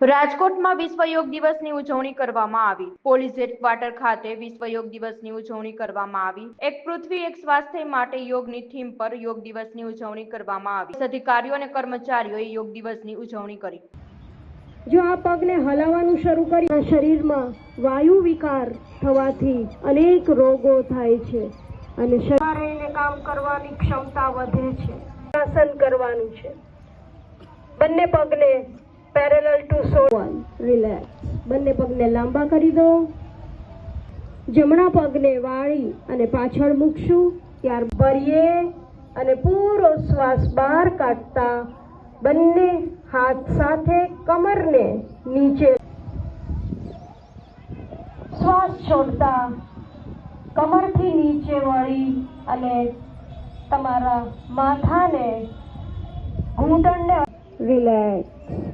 રાજકોટમાં વિશ્વ યોગ દિવસની ઉજવણી કરવામાં આવી. પોલીસ હેડક્વાર્ટર ખાતે વિશ્વ યોગ દિવસની ઉજવણી કરવામાં આવી. એક પૃથ્વી એક સ્વાસ્થ્ય માટે યોગની થીમ પર યોગ દિવસની ઉજવણી કરવામાં આવી. અધિકારીઓ અને કર્મચારીઓએ યોગ દિવસની ઉજવણી કરી. જો આ પગને હલાવવાનું શરૂ કરી શરીરમાં વાયુ વિકાર થવાથી અનેક રોગો થાય છે અને શરીરને કામ કરવાની ક્ષમતા વધે છે. આસન કરવાનું છે. બંને પગને પેરેલલ ટુ સોવન રિલેક્સ બંને પગને લાંબા કરી દો. જમણા પગને વાળી અને પાછળ મૂકશું. ત્યાર ભરીએ અને પૂરો શ્વાસ બહાર કાઢતા બંને હાથ સાથે કમરને નીચે શ્વાસ છોડતા કમરથી નીચે વળી અને તમારા માથાને ઘૂંટણને relax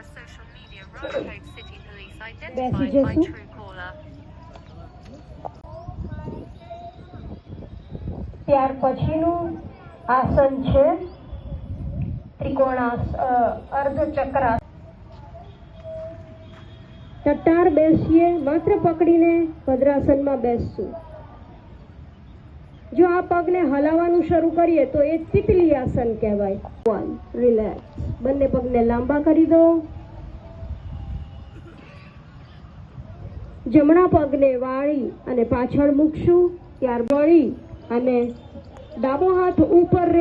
donor social media road code city police identified by? Truecaller. ત્યાર પછીનું આસન છે ત્રિકોણાસ અર્ધ ચક્ર બેસીએ માત્ર પકડીને ભદ્રાસનમાં બેસશું. જો આ પગને હલાવવાનું શરૂ કરીએ તો એ તિતલી આસન કહેવાય. વન રિલેક્સ બંને પગને લાંબા કરી દો. જમણા પગને વાળી અને પાછળ મૂકશું. ત્યાર વળી અને ડાબો હાથ ઉપર